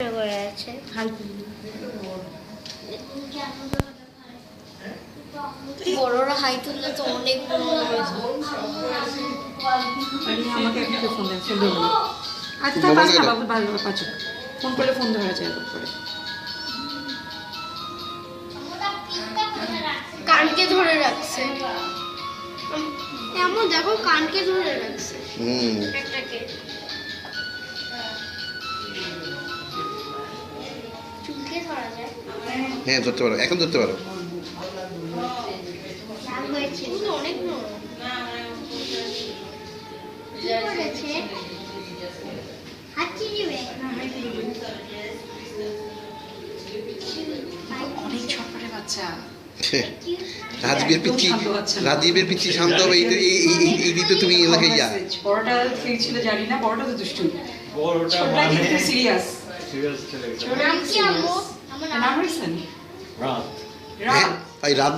করে আছে বড়রা হাই তুললে তো অনেক বড় হয়েছে আরে আমাকে একটা ফোন দেন ফোন দেবো আচ্ছা তার পাঁচ বাবু ভালো পাঁচ ফোন করলে ফোন ধরা যায় করে। কানকে ধরে রাখছে। এমন দেখো কানকে ধরে রাখছে। হুম। একটাকে। হ্যাঁ ধরতে পারো এখন ধরতে পারো। রাজবীর পিচ্ছি শান্ত রাজীবের পিচ্ছি শান্ত হবে এই দিতে তুমি এলাকায় ইয়া বড়টা ছিল জানি না বড়টা তো দুষ্টু। বড়টা মানে কিন্তু সিরিয়াস সিরিয়াস ছেলে নাম কি আম্মু আমার নাম নাম রাত হ্যাঁ রাত এই রাত